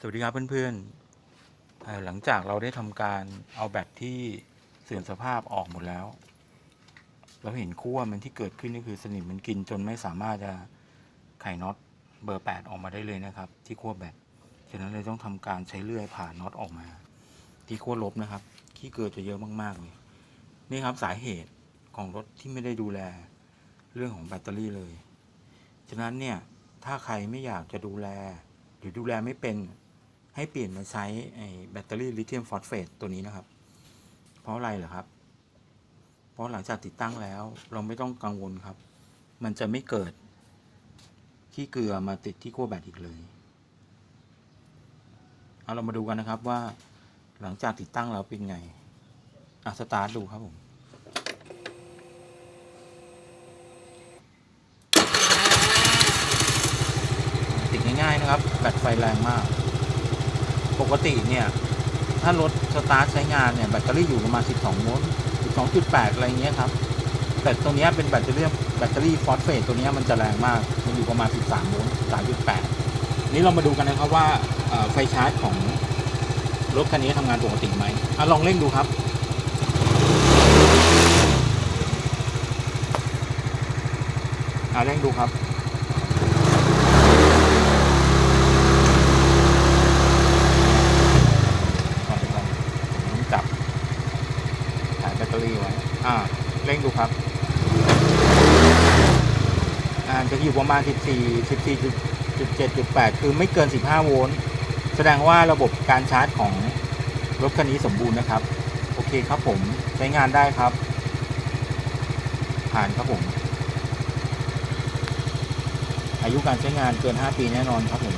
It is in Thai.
สวัสดีครับเพื่อนๆเอ่อหลังจากเราได้ทำการเอาแบตที่เสื่อมสภาพออกหมดแล้ว เราเห็นขั้วมันที่เกิดขึ้นก็คือสนิมมันกินจนไม่สามารถจะไขน็อตเบอร์ 8 ออกมาได้เลยนะครับ ที่ขั้วแบต ฉะนั้นเลยต้องทำการใช้เลื่อยผ่าน็อตออกมา ที่ขั้วลบนะครับ ขี้เกิดจะเยอะมากๆเลย นี่ครับสาเหตุของรถที่ไม่ได้ดูแลเรื่องของแบตเตอรี่เลย ฉะนั้นเนี่ยถ้าใครไม่อยากจะดูแลหรือดูแลไม่เป็น ให้เปลี่ยนมาใช้ไอ้แบตเตอรี่ลิเธียมฟอสเฟตตัวนี้นะครับ เพราะอะไรเหรอครับ เพราะหลังจากติดตั้งแล้วเราไม่ต้องกังวลครับ มันจะไม่เกิดขี้เกลือมาติดที่ขั้วแบตอีกเลยเอาเรามาดูกันนะครับว่าหลังจากติดตั้งแล้วเป็นไงอะสตาร์ทดูครับผมติดง่ายๆนะครับ แบตไฟแรงมาก ปกติเนี่ย ถ้ารถสตาร์ทใช้งานเนี่ยแบตเตอรี่อยู่ประมาณ 12 โวลต์ 12.8 อะไรเงี้ยครับ แต่ตัวเนี้ยเป็นแบตเตอรี่แบตเตอรี่ฟอสเฟตตัวเนี้ยมันจะแรงมาก มันอยู่ประมาณ 13 โวลต์3.8 นี้เรามาดูกันนะครับว่าไฟชาร์จของรถคันนี้ทำงานปกติไหมอลองเร่งดูครับอะเร่งดูครับ ก่อนก่อนผมต้องจับสายแบตเต อรี่ไว้อ่าเร่งดูครับอ่าจะอยู่ประมาณ 14 14.7.8 คือไม่เกิน 15 โวลต์ แสดงว่าระบบการชาร์จของรถคันนี้สมบูรณ์นะครับ โอเคครับผม ใช้งานได้ครับ ผ่านครับผม อายุการใช้งานเกิน 5 ปีแน่นอนครับผม